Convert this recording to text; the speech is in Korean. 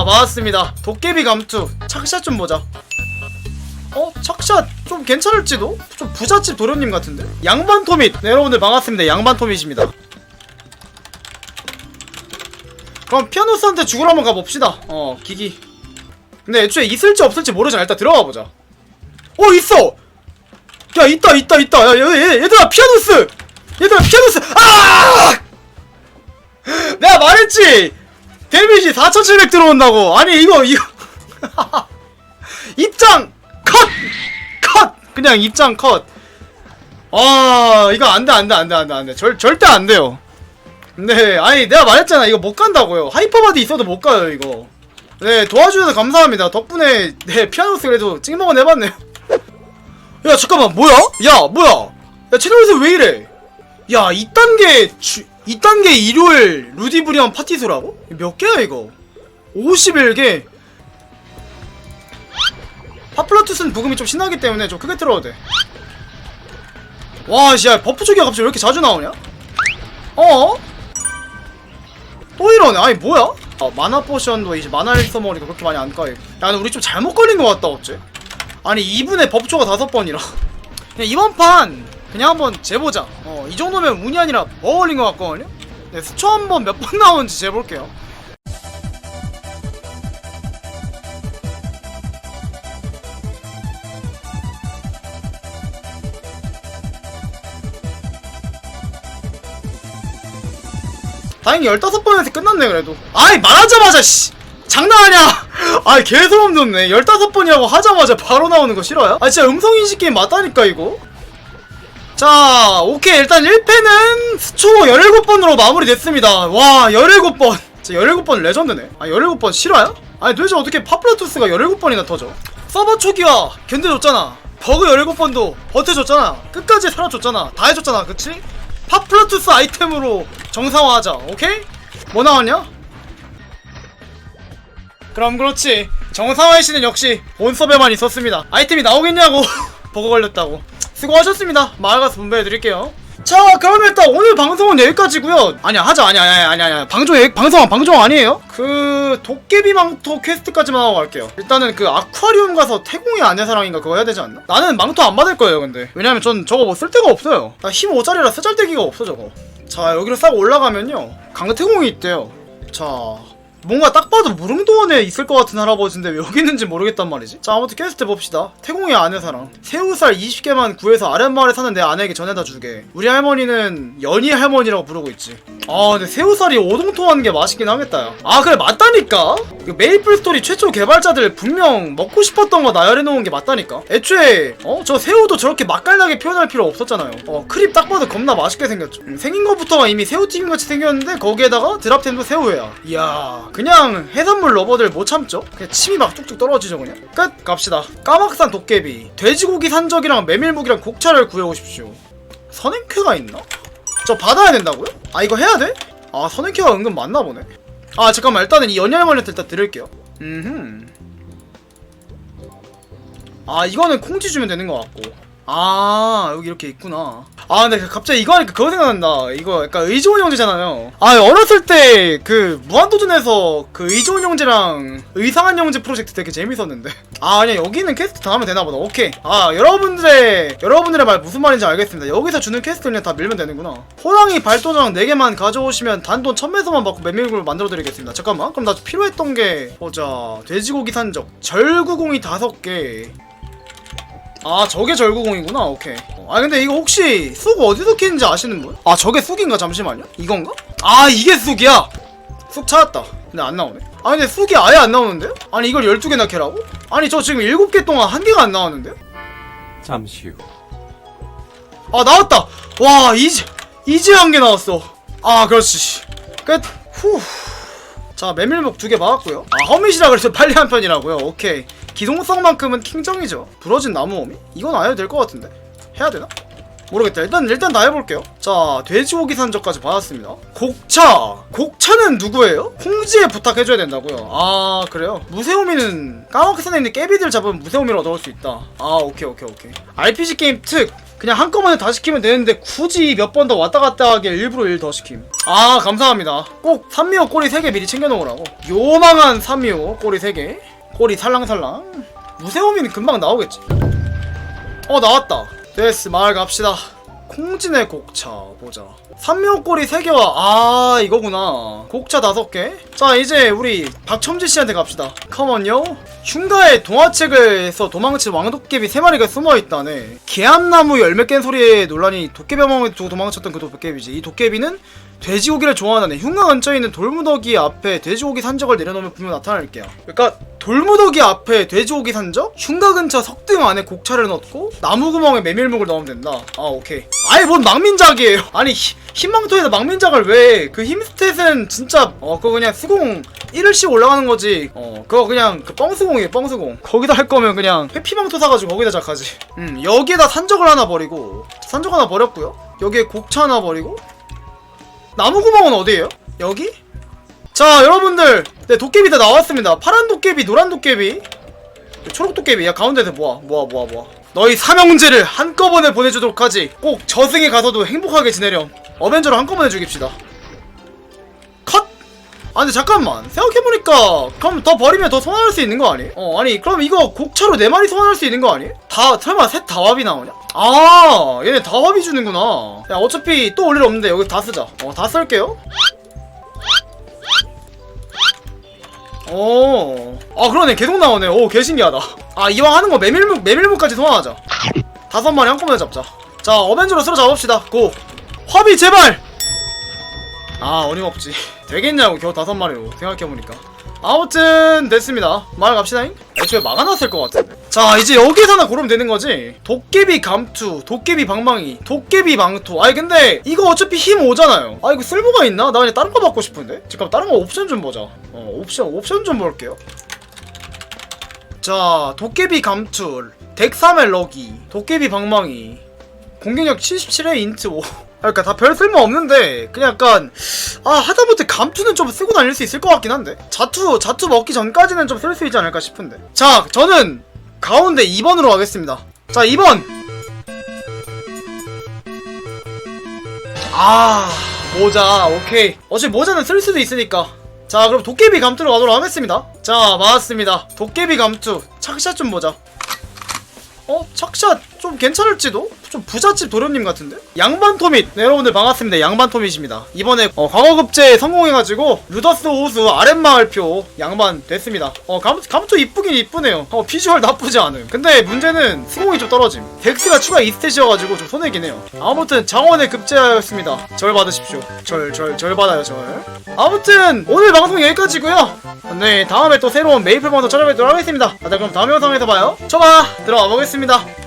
자 맞았습니다. 도깨비 감투. 착샷 좀 보자. 어? 착샷 좀 괜찮을지도? 좀 부잣집 도련님 같은데? 양반 토밋 네 여러분들 반갑습니다. 양반 토밋입니다. 그럼 피아노스한테 죽으러 한번 가봅시다. 어 기기. 근데 애초에 있을지 없을지 모르잖아. 일단 들어가 보자. 어 있어! 야 있다 있다 있다. 야 얘, 얘, 얘들아 피아노스! 얘들아 피아노스! 아! 내가 말했지 데미지 4700 들어온다고 아니 이거 이거 입장 컷! 컷! 그냥 입장 컷. 아, 이거 안 돼, 안 돼, 안 돼, 안 돼, 안 돼. 절, 절대 안 돼요. 네, 아니, 내가 말했잖아. 이거 못 간다고요. 하이퍼바디 있어도 못 가요, 이거. 네, 도와주셔서 감사합니다. 덕분에, 네, 피아노스 그래도 찍먹은 해봤네요. 야, 잠깐만, 뭐야? 야, 뭐야? 야, 채널에서 왜 이래? 야, 2단계, 주, 2단계 일요일 루디브리안 파티수라고? 몇 개야, 이거? 51개? 파플라투스는 부금이 좀 신나기 때문에 좀 크게 틀어도 돼. 와, 씨, 야, 버프 초기가 갑자기 왜 이렇게 자주 나오냐? 어? 또 이러네. 아니, 뭐야? 아, 마나 포션도 이제 마나 일서머리가 그렇게 많이 안 까요. 야, 우리 좀 잘못 걸린 것 같다, 어째? 아니, 2분에 버프초가 다섯 번이라. 그냥 이번 판, 그냥 한번 재보자. 어, 이 정도면 운이 아니라 뭐 걸린 것 같거든요? 네, 수초 한 번 몇 번 나오는지 재볼게요. 다행히 15번에서 끝났네 그래도 아이 말하자마자 씨 장난하냐 아이 개소름 돋네 15번이라고 하자마자 바로 나오는 거 싫어요? 아 진짜 음성인식 게임 맞다니까 이거 자 오케이. 일단 1패는 수초 17번으로 마무리됐습니다. 와 17번. 진짜 17번 레전드네. 아 17번 실화야? 아니 도대체 어떻게 파플라투스가 17번이나 터져? 서버 초기화 견뎌줬잖아. 버그 17번도 버텨줬잖아. 끝까지 살아줬잖아. 다 해줬잖아 그치? 파플라투스 아이템으로 정상화하자 오케이? 뭐 나왔냐? 그럼 그렇지. 정상화의 씨는 역시 본섭에만 있었습니다. 아이템이 나오겠냐고. 버거 걸렸다고 수고하셨습니다. 마을 가서 분배해드릴게요. 자 그러면 일단 오늘 방송은 여기까지고요. 아니야 하자. 아니야 아니야 아니야 아니야. 방송 여기- 방송 방송 아니에요? 그 도깨비 망토 퀘스트까지만 하고 갈게요. 일단은 그 아쿠아리움 가서 태공의 아내사랑인가 그거 해야 되지 않나? 나는 망토 안 받을 거예요 근데. 왜냐면 전 저거 뭐 쓸 데가 없어요. 나 힘 5짜리라 쓰잘데기가 없어 저거. 자 여기로 싹 올라가면요. 강태공이 있대요. 자 뭔가 딱 봐도 무릉도원에 있을 것 같은 할아버지인데 왜 여기 있는지 모르겠단 말이지? 자 아무튼 퀘스트 봅시다. 태공의 아내사랑. 새우살 20개만 구해서 아랫마을에 사는 내 아내에게 전해다 주게. 우리 할머니는 연희 할머니라고 부르고 있지. 아 근데 새우살이 오동통하는 게 맛있긴 하겠다 야. 아 그래 맞다니까? 메이플 스토리 최초 개발자들 분명 먹고 싶었던 거 나열해 놓은 게 맞다니까. 애초에 어? 저 새우도 저렇게 맛깔나게 표현할 필요 없었잖아요. 어 크립 딱 봐도 겁나 맛있게 생겼죠. 음, 생긴 것부터가 이미 새우튀김같이 생겼는데 거기에다가 드랍템도 새우회야 이야 그냥 해산물 러버들 못 참죠? 그냥 침이 막 뚝뚝 떨어지죠 그냥? 끝! 갑시다. 까막산 도깨비. 돼지고기 산적이랑 메밀묵이랑 곡차를 구해오십시오. 선행쾌가 있나? 저 받아야 된다고요? 아 이거 해야 돼? 아 선행쾌가 은근 많나 보네. 아 잠깐만. 일단은 이 연혈머리한테 일단 드릴게요. 음흠. 아 이거는 콩지 주면 되는 것 같고 아 여기 이렇게 있구나. 아 근데 갑자기 이거 하니까 그거 생각난다. 이거 약간 의지원 형제잖아요. 아 어렸을 때 그 무한도전에서 그 의지원 형제랑 의상한 형제 프로젝트 되게 재밌었는데. 아 아니야 여기는 퀘스트 다 하면 되나 보다. 오케이. 아 여러분들의 여러분들의 말 무슨 말인지 알겠습니다. 여기서 주는 퀘스트 그냥 다 밀면 되는구나. 호랑이 발도장 4개만 가져오시면 단돈 1000매서만 받고 메밀굴 만들어 드리겠습니다. 잠깐만. 그럼 나 필요했던 게 보자. 돼지고기 산적. 절구공이 5개 아 저게 절구공이구나. 오케이. 아 근데 이거 혹시 쑥 어디서 캐는지 아시는 분? 아 저게 쑥인가? 잠시만요. 이건가? 아 이게 쑥이야. 쑥 찾았다. 근데 안 나오네. 아 근데 쑥이 아예 안 나오는데요? 아니 이걸 12개나 캐라고? 아니 저 지금 7개 동안 한 개가 안 나왔는데요? 잠시 후. 아 나왔다! 와 이제 이제 한 개 나왔어. 아 그렇지 끝후자 메밀묵 두개 막았고요. 아 허밋이라 그래서 빨리 한 편이라고요. 오케이 기동성만큼은 킹정이죠. 부러진 나무 허밋 이건 안 해도 될 것 같은데. 해야 되나? 모르겠다. 일단 일단 다 해볼게요. 자 돼지고기 산적까지 받았습니다. 곡차! 곡차는 누구예요? 홍지에 부탁해줘야 된다고요. 아 그래요? 무세오미는 까맣게 산에 있는 깨비들 잡으면 무세오미를 얻어올 수 있다. 아 오케이 오케이 오케이. RPG 게임 특! 그냥 한꺼번에 다 시키면 되는데 굳이 몇 번 더 왔다 갔다 하게 일부러 일 더 시킴. 아 감사합니다. 꼭 산미호 꼬리 3개 미리 챙겨놓으라고. 요망한 산미호 꼬리 3개 꼬리 살랑살랑? 무쇠호미는 금방 나오겠지. 어 나왔다. 됐어 마을 갑시다. 콩진의 곡차 보자. 산미호꼬리 3개와 아 이거구나. 곡차 5개? 자 이제 우리 박첨지 씨한테 갑시다. 컴온요 흉가의 동화책에서 도망친 왕도깨비 3마리가 숨어있다네. 개암나무 열매 깬 소리에 논란이 도깨비 두고 도망쳤던 그 도깨비지. 이 도깨비는 돼지고기를 좋아하는 애 흉가 근처에 있는 돌무더기 앞에 돼지고기 산적을 내려놓으면 분명 나타날게요. 그러니까 돌무더기 앞에 돼지고기 산적? 흉가 근처 석등 안에 곡차를 넣고 나무 구멍에 메밀묵을 넣으면 된다. 아 오케이. 아예 뭔 망민작이에요. 아니 히- 흰망토에서 망민작을 왜 그 힘스탯은 진짜 어 그거 그냥 수공 1일씩 올라가는 거지. 어 그거 그냥 그 뻥수공이에요 뻥수공. 거기다 할 거면 그냥 회피망토 사가지고 거기다 작하지. 음 여기에다 산적을 하나 버리고 산적 하나 버렸고요. 여기에 곡차 하나 버리고 나무 구멍은 어디에요? 여기? 자 여러분들. 네 도깨비 다 나왔습니다. 파란 도깨비 노란 도깨비. 초록 도깨비. 야 가운데서 모아 모아 모아 모아. 너희 삼형제를 한꺼번에 보내주도록 하지. 꼭 저승에 가서도 행복하게 지내렴. 어벤져로 한꺼번에 죽입시다. 컷! 아 근데 잠깐만. 생각해보니까 그럼 더 버리면 더 소환할 수 있는 거 아니? 어 아니 그럼 이거 곡차로 4마리 소환할 수 있는 거 아니? 다 설마 셋 다 합이 나오냐? 아 얘네 다 합이 주는구나. 야 어차피 또 올 일 없는데 여기 다 쓰자. 어 다 쓸게요. 오. 아 그러네. 계속 나오네. 오 개신기하다. 아 이왕 하는 거 메밀묵 메밀묵까지 소환하자. 다섯 마리 한꺼번에 잡자. 자 어벤져로 쓸어 잡읍시다. 고. 화비 제발! 아 어림없지 되겠냐고 겨우 다섯 마리로 생각해보니까. 아무튼 됐습니다. 마을 갑시다잉. 애초에 막아놨을 것 같은데. 자 이제 여기서나 고르면 되는 거지. 도깨비 감투 도깨비 방망이 도깨비 망토. 아니 근데 이거 어차피 힘 오잖아요. 아 이거 쓸모가 있나? 나 그냥 다른 거 받고 싶은데? 잠깐 다른 거 옵션 좀 보자. 어 옵션 옵션 좀 볼게요. 자 도깨비 감투 덱 3의 럭이 도깨비 방망이. 공격력 77에 인트 5 그러니까 다 별 쓸모 없는데 그냥 약간 아 하다못해 감투는 좀 쓰고 다닐 수 있을 것 같긴 한데. 자투 자투 먹기 전까지는 좀 쓸 수 있지 않을까 싶은데. 자 저는 가운데 2번으로 가겠습니다. 자 2번. 아 모자. 오케이. 어차피 모자는 쓸 수도 있으니까. 자 그럼 도깨비 감투로 가도록 하겠습니다. 자 맞았습니다. 도깨비 감투. 착샷 좀 보자. 어? 착샷 좀 괜찮을지도? 좀 부잣집 도련님 같은데? 양반토밋! 네, 여러분들 반갑습니다. 양반토밋입니다. 이번에 어, 광어급제 성공해가지고 루더스 호수 아랫마을표 양반 됐습니다. 어, 감, 감투 이쁘긴 이쁘네요. 어, 비주얼 나쁘지 않음. 근데 문제는 수공이 좀 떨어짐. 덱스가 추가 2스탯이어가지고 좀 손해긴 해요. 아무튼 장원의 급제하였습니다. 절 받으십시오. 절, 절, 절 받아요, 절. 아무튼 오늘 방송 여기까지고요 네, 다음에 또 새로운 메이플 방송 찾아뵙도록 하겠습니다. 다들 그럼 다음 영상에서 봐요. 저봐 들어가 보겠습니다.